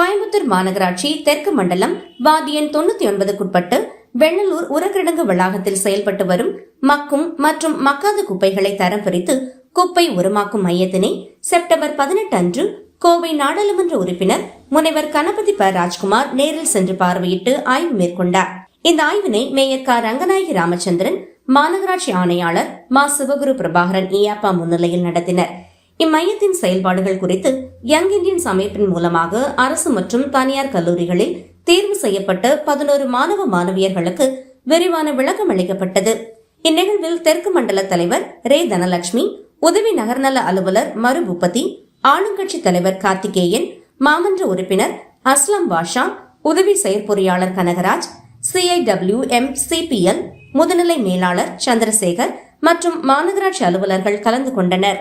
கோயம்புத்தூர் மாநகராட்சி தெற்கு மண்டலம் வார்டு எண் தொண்ணூத்தி ஒன்பதுக்குட்பட்டு வெள்ளலூர் உரக்கிடங்கு வளாகத்தில் செயல்பட்டு வரும் மக்கும் மற்றும் மக்காத குப்பைகளை தரம் பிரித்து குப்பை உரமாக்கும் மையத்தினை செப்டம்பர் பதினெட்டு அன்று கோவை நாடாளுமன்ற உறுப்பினர் முனைவர் கணபதி ப. ராஜ்குமார் நேரில் சென்று பார்வையிட்டு ஆய்வு மேற்கொண்டார். இந்த ஆய்வினை மேயர் க. ரங்கநாயகி ராமச்சந்திரன் மாநகராட்சி ஆணையாளர் மா. சிவகுரு பிரபாகரன் ஈயாப்பா முன்னிலையில் நடத்தினர். இம்மையத்தின் செயல்பாடுகள் குறித்து யங் இந்தியன்ஸ் அமைப்பின் மூலமாக அரசு மற்றும் தனியார் கல்லூரிகளில் தேர்வு செய்யப்பட்ட பதினோரு மாணவ மாணவியர்களுக்கு விரிவான விளக்கம் அளிக்கப்பட்டது. இந்நிகழ்வில் தெற்கு மண்டல தலைவர் ரே தனலட்சுமி உதவி நகர்நல அலுவலர் மறு பூபதி ஆளுங்கட்சி தலைவர் கார்த்திகேயன் மாமன்ற உறுப்பினர் அஸ்லம் பாஷா உதவி செயற்பொறியாளர் கனகராஜ் சிஐடபிள்யூ எம் சிபிஎல் முதுநிலை மேலாளர் சந்திரசேகர் மற்றும் மாநகராட்சி அலுவலர்கள் கலந்து கொண்டனர்.